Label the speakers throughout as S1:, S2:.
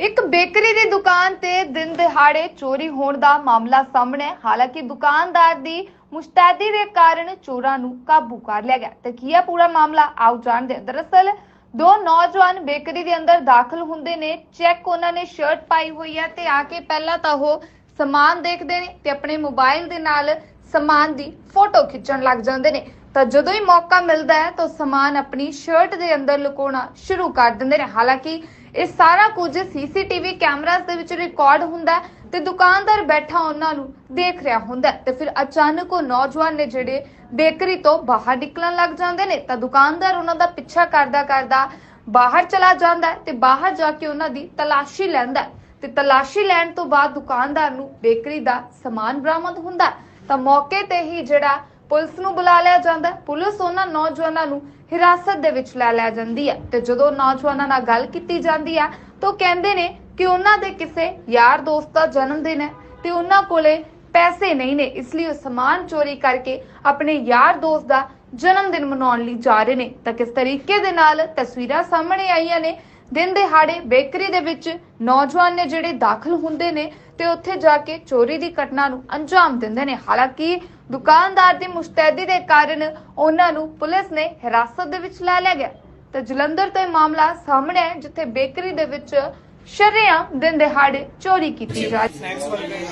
S1: ਇੱਕ ਬੇਕਰੀ ਦੀ ਦੁਕਾਨ ਤੇ ਦਿਨ ਦਿਹਾੜੇ ਚੋਰੀ ਹੋਣ ਦਾ ਮਾਮਲਾ ਸਾਹਮਣੇ ਹੈ ਹਾਲਾਂਕਿ ਦੁਕਾਨਦਾਰ ਦੀ ਮੁਸਤੈਦੀ ਦੇ ਕਾਰਨ ਚੋਰਾਂ ਨੂੰ ਕਾਬੂ ਕਰ ਲਿਆ ਗਿਆ। ਤੇ ਕੀ ਹੈ ਪੂਰਾ ਮਾਮਲਾ? ਆਓ ਜਾਣਦੇ ਹਾਂ। ਦਰਅਸਲ, ਦੋ ਨੌਜਵਾਨ ਬੇਕਰੀ ਦੇ ਅੰਦਰ ਦਾਖਲ ਹੁੰਦੇ ਨੇ। ਚੈੱਕ ਉਹਨਾਂ ਨੇ ਸ਼ਰਟ ਪਾਈ ਹੋਈ ਹੈ ਤੇ ਆ ਕੇ ਪਹਿਲਾਂ ਤਾਂ ਉਹ ਸਮਾਨ ਦੇਖਦੇ ਨੇ ਤੇ ਆਪਣੇ ਮੋਬਾਈਲ ਦੇ ਨਾਲ ਸਮਾਨ ਦੀ ਫੋਟੋ ਖਿੱਚਣ ਲੱਗ ਜਾਂਦੇ ਨੇ। ਤਾਂ ਜਦੋਂ ਹੀ ਮੌਕਾ ਮਿਲਦਾ ਹੈ ਤਾਂ ਸਮਾਨ ਆਪਣੀ ਸ਼ਰਟ ਦੇ ਅੰਦਰ ਲੁਕਾਉਣਾ ਸ਼ੁਰੂ ਕਰ ਦਿੰਦੇ ਨੇ। ਹਾਲਾਂਕਿ ਇਹ ਸਾਰਾ ਕੁਝ ਸੀਸੀਟੀਵੀ ਕੈਮਰਾਸ ਦੇ ਵਿੱਚ ਰਿਕਾਰਡ ਹੁੰਦਾ ਤੇ ਦੁਕਾਨਦਾਰ ਬੈਠਾ ਉਹਨਾਂ ਨੂੰ ਦੇਖ ਰਿਹਾ ਹੁੰਦਾ ਤੇ ਫਿਰ ਅਚਾਨਕ ਉਹ ਨੌਜਵਾਨ ਨੇ ਜਿਹੜੇ ਬੇਕਰੀ ਤੋਂ ਬਾਹਰ ਨਿਕਲਣ ਲੱਗ ਜਾਂਦੇ ਨੇ ਤਾਂ ਦੁਕਾਨਦਾਰ ਉਹਨਾਂ ਦਾ ਪਿੱਛਾ ਕਰਦਾ ਕਰਦਾ ਬਾਹਰ ਚਲਾ ਜਾਂਦਾ ਤੇ ਬਾਹਰ ਜਾ ਕੇ ਉਹਨਾਂ ਦੀ ਤਲਾਸ਼ੀ ਲੈਂਦਾ ਤੇ ਤਲਾਸ਼ੀ ਲੈਣ ਤੋਂ ਬਾਅਦ ਦੁਕਾਨਦਾਰ ਨੂੰ ਬੇਕਰੀ ਦਾ ਸਮਾਨ ਬਰਾਮਦ ਹੁੰਦਾ ਹੈ। ਤਾਂ ਮੌਕੇ ਤੇ ਹੀ ਜਿਹੜਾ ਪੁਲਿਸ ਨੂੰ ਬੁਲਾ ਲਿਆ ਜਾਂਦਾ ਹੈ। ਪੁਲਿਸ ਉਹਨਾਂ ਨੌਜਵਾਨਾਂ ਨੂੰ ਹਿਰਾਸਤ ਦੇ ਵਿੱਚ ਲੈ ਲਿਆ ਜਾਂਦੀ ਹੈ ਤੇ ਜਦੋਂ ਨੌਜਵਾਨਾਂ ਨਾਲ ਗੱਲ ਕੀਤੀ ਜਾਂਦੀ ਹੈ ਤਾਂ ਉਹ ਕਹਿੰਦੇ ਨੇ ਕਿ ਉਹਨਾਂ ਦੇ ਕਿਸੇ ਯਾਰ ਦੋਸਤ ਦਾ ਜਨਮ ਦਿਨ ਹੈ ਤੇ ਉਹਨਾਂ ਕੋਲੇ ਪੈਸੇ ਨਹੀਂ ਨੇ, ਇਸ ਲਈ ਉਹ ਸਮਾਨ ਚੋਰੀ ਕਰਕੇ ਆਪਣੇ ਯਾਰ ਦੋਸਤ ਦਾ ਜਨਮ ਦਿਨ ਮਨਾਉਣ ਲਈ ਜਾ ਰਹੇ ਨੇ। ਤਾਂ ਕਿਸ ਤਰੀਕੇ ਦੇ ਨਾਲ ਤਸਵੀਰਾਂ ਸਾਹਮਣੇ ਆਈਆਂ ਨੇ? ਦਿਨ ਦਿਹਾੜੇ ਬੇਕਰੀ ਦੇ ਵਿੱਚ ਨੌਜਵਾਨ ਨੇ ਜਿਹੜੇ ਦਾਖਲ ਹੁੰਦੇ ਨੇ ਤੇ ਉੱਥੇ ਜਾ ਕੇ ਚੋਰੀ ਦੀ ਘਟਨਾ ਨੂੰ ਅੰਜਾਮ ਦਿੰਦੇ ਨੇ। ਹਾਲਾਂਕਿ ਦੁਕਾਨਦਾਰ ਦੀ ਮੁਸਤੈਦੀ ਦੇ ਕਾਰਨ ਉਹਨਾਂ ਨੂੰ ਪੁਲਿਸ ਨੇ ਹਿਰਾਸਤ ਦੇ ਵਿੱਚ ਲੈ ਲਿਆ ਗਿਆ। ਤੇ ਜਲੰਧਰ ਤੋਂ ਇਹ ਮਾਮਲਾ ਸਾਹਮਣੇ ਹੈ ਜਿੱਥੇ ਬੇਕਰੀ ਦੇ ਵਿੱਚ ਸ਼ਰੇਆਮ ਦਿਨ ਦਿਹਾੜੇ ਚੋਰੀ ਕੀਤੀ ਜਾ ਰਹੀ
S2: ਸਨੈਕਸ ਵਾਲੇ ਗਏ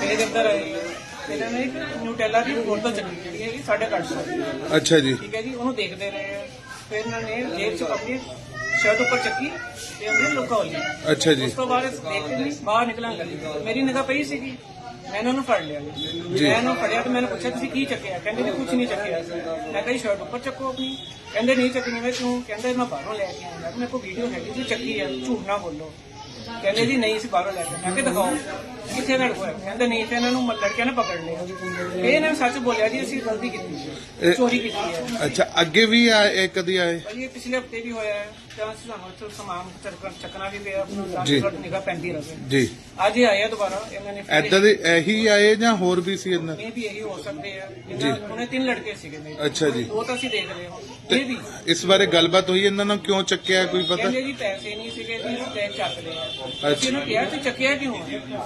S2: ਮੇਰੇ ਦੇ ਅੰਦਰ ਆਏ ਇਹਨਾਂ ਨੇ ਇੱਕ ਨਿਊਟੈਲਾ ਦੀ ਬੋਤਲ ਚੱਕੀ ਜਿਹੜੀ ਹੈਗੀ 850
S3: ਅੱਛਾ ਜੀ।
S2: ਠੀਕ ਹੈ ਜੀ ਉਹਨੂੰ ਦੇਖਦੇ ਰਹੇ ਆ। ਫਿਰ ਇਹਨਾਂ ਨੇ ਜੇਬ ਚ ਆਪਣੀ ਸ਼ਰਟ ਉੱਪਰ ਚੱਕੀ ਤੇ ਉਹਨੇ ਲੁਕਾ ਲਈ
S3: ਅੱਛਾ ਜੀ।
S2: ਉਸ ਤੋਂ ਬਾਅਦ ਦੇਖਦੇ ਨਹੀਂ ਬਾਹਰ ਨਿਕਲਣ ਲੱਗੀ। ਮੇਰੀ ਨਿਗਾਹ ਪਈ ਸੀਗੀ। ਮੈਂ ਇਹਨਾਂ ਨੂੰ ਫੜ ਲਿਆ ਜੀ। ਮੈਂ ਇਹਨੂੰ ਫੜਿਆ ਤੇ ਮੈਨੂੰ ਪੁੱਛਿਆ ਤੁਸੀਂ ਕੀ ਚੱਕਿਆ? ਕਹਿੰਦੇ ਨੇ ਕੁਝ ਨਹੀਂ ਚੱਕਿਆ ਮੈਂ ਕਿਹਾ ਸ਼ਰਟ ਉੱਪਰ ਚੱਕੋ ਆਪਣੀ। ਕਹਿੰਦੇ ਨਹੀਂ ਚੱਕਣੀ ਮੈਂ ਕਿਉਂ? ਕਹਿੰਦੇ ਮੈਂ ਬਾਹਰੋਂ ਲੈ ਕੇ ਆਇਆ। ਮੇਰੇ ਕੋਲ ਵੀਡੀਓ ਹੈਗੀ ਸੀ ਚੱਕੀ ਹੈ ਝੂਠ ਨਾ ਬੋਲੋ। ਕਹਿੰਦੇ ਜੀ ਨਹੀਂ ਸੀ ਬਾਹਰੋਂ ਲੈ ਕੇ ਮੈਂ ਕਿ ਦਿਖਾਓ। ਕਿੱਥੇ ਲੜ ਹੋਇਆ ਕਹਿੰਦੇ ਨਹੀਂ ਤੇ ਇਹਨਾਂ ਨੂੰ ਲੜਕਿਆਂ ਨੇ ਪਕੜ ਲਿਆ। ਇਹ ਇਹਨਾਂ ਨੇ ਸੱਚ ਬੋਲਿਆ ਜੀ ਅਸੀਂ ਗਲਤੀ ਕੀਤੀ ਹੈ। ਚੋਰੀ ਕੀਤੀ ਹੈ।
S3: ਅੱਛਾ ਅੱਗੇ ਵੀ ਆਏ ਇਹ ਕਦੀ ਆਏ?
S2: ਭਾਜੀ ਇਹ ਪਿਛਲੇ ਹਫ਼ਤੇ ਵੀ ਹੋਇਆ ਹੈ। ਤਾਂ ਅਸੀਂ ਸਾਨੂੰ ਇੱਥੇ ਸਮਾਨ ਚੱਕਣਾ ਚੱਕਣਾ ਵੀ ਪਿਆ
S3: ਜੀ।
S2: ਕਿ ਨਿਗਾਹ ਪੈਂਦੀ ਰਹੇ।
S3: ਜੀ।
S2: ਅੱਜ ਇਹ ਆਇਆ ਦੁਬਾਰਾ ਇਹਨਾਂ ਨੇ
S3: ਐਦਾਂ ਦੇ ਇਹੀ ਆਏ ਜਾਂ ਹੋਰ ਵੀ ਸੀ ਇਹਨਾਂ?
S2: ਇਹ ਵੀ ਇਹੀ ਹੋ ਸਕਦੇ ਆ। ਇਹਨਾਂ ਉਹਨੇ ਤਿੰਨ ਲੜਕੇ ਸੀਗੇ ਮੇਰੇ।
S3: ਅੱਛਾ ਜੀ।
S2: ਉਹ ਤਾਂ ਅਸੀਂ ਦੇਖ ਰਹੇ ਹਾਂ।
S3: ਤੇ
S2: ਇਹ ਵੀ।
S3: ਇਸ ਬਾਰੇ ਗੱਲਬਾਤ ਹੋਈ ਇਹਨਾਂ ਨੂੰ ਕਿਉਂ ਚੱਕਿਆ ਕੋਈ ਪਤਾ?
S2: ਕਹਿੰਦੇ ਜੀ ਪੈਸੇ ਨਹੀਂ ਸੀਗੇ ਜੀ ਤੇ ਚੱਕ ਲਿਆ ਕਿਹਾ ਚੱਕਿਆ ਕਿਉਂ?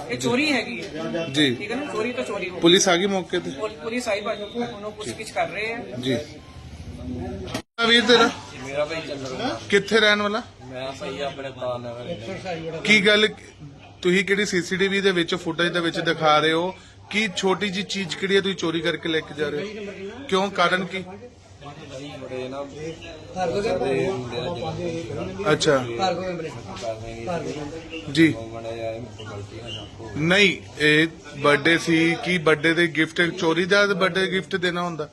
S2: ਇਹ ਚੋਰੀ ਹੈਗੀ ਹੈ।
S3: ਜੀ।
S2: ਠੀਕ ਹੈ ਨਾ? ਚੋਰੀ ਤਾਂ ਚੋਰੀ ਹੋ ਗਈ।
S3: ਪੁਲਿਸ ਆ ਗਈ ਮੌਕੇ ਤੇ?
S2: ਪੁਲ- ਪੁਲਿਸ ਆਈ ਭਾਜੀ ਉਹਨੂੰ ਪੁੱਛਗਿੱਛ ਕਰ ਰਹੇ ਆ।
S3: ਜੀ। ਆ ਵੀਰ ਤੇਰਾ?
S4: ਮੇਰਾ ਭਾਈ ਚੰਦਰ
S3: ਕਿੱਥੇ ਰਹਿਣ ਵਾਲਾ?
S4: ਮੈਂ ਭਾਈ ਆਪਣੇ ਤਾਨ ਨਗਰ
S3: ਕੀ ਗੱਲ ਤੁਸੀਂ ਕਿਹੜੀ ਸੀਸੀਟੀਵੀ ਦੇ ਵਿੱਚ ਫੁਟੇਜ ਦੇ ਵਿੱਚ ਦਿਖਾ ਰਹੇ ਹੋ? ਕੀ ਛੋਟੀ ਜੀ ਚੀਜ਼ ਕਿਹੜੀ ਹੈ ਤੁਸੀਂ ਚੋਰੀ ਕਰਕੇ ਲੈ ਕੇ ਜਾ ਰਹੇ ਹੋ? ਕਿਉਂ? ਕਾਰਨ ਕੀ?
S4: ਹੁੰਦੇ ਆ ਜਿਹੜੇ
S3: ਅੱਛਾ। ਜੀ।
S4: ਯਾਰ ਗਲਤੀ ਨਾ
S3: ਨਹੀਂ ਇਹ ਬਰਥਡੇ ਸੀ ਕੀ ਬਰਥਡੇ ਦੇ ਗਿਫਟ ਚੋਰੀ ਦਾ ਬਰਥਡੇ ਗਿਫਟ ਦੇਣਾ ਹੁੰਦਾ?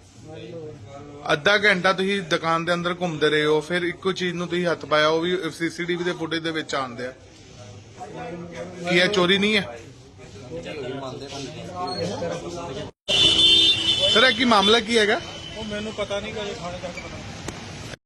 S3: ਅੱਧਾ ਘੰਟਾ ਤੁਸੀਂ ਦੁਕਾਨ ਦੇ ਅੰਦਰ ਘੁੰਮਦੇ ਰਹੇ ਹੋ ਫਿਰ ਇੱਕੋ ਚੀਜ਼ ਨੂੰ ਤੁਸੀਂ ਹੱਥ ਪਾਇਆ ਉਹ ਵੀ ਸੀਸੀਟੀਵੀ ਦੇ ਫੁਟੇਜ ਦੇ ਵਿੱਚ ਆਉਂਦੇ ਆ। ਕੀ ਇਹ ਚੋਰੀ ਨਹੀਂ ਹੈ? ਸਰ ਇਹ ਕੀ ਮਾਮਲਾ ਕੀ ਹੈਗਾ?
S5: ਉਹ ਮੈਨੂੰ ਪਤਾ ਨਹੀਂ ਕਿ ਥਾਣੇ ਤੱਕ ਕੇ ਪਤਾ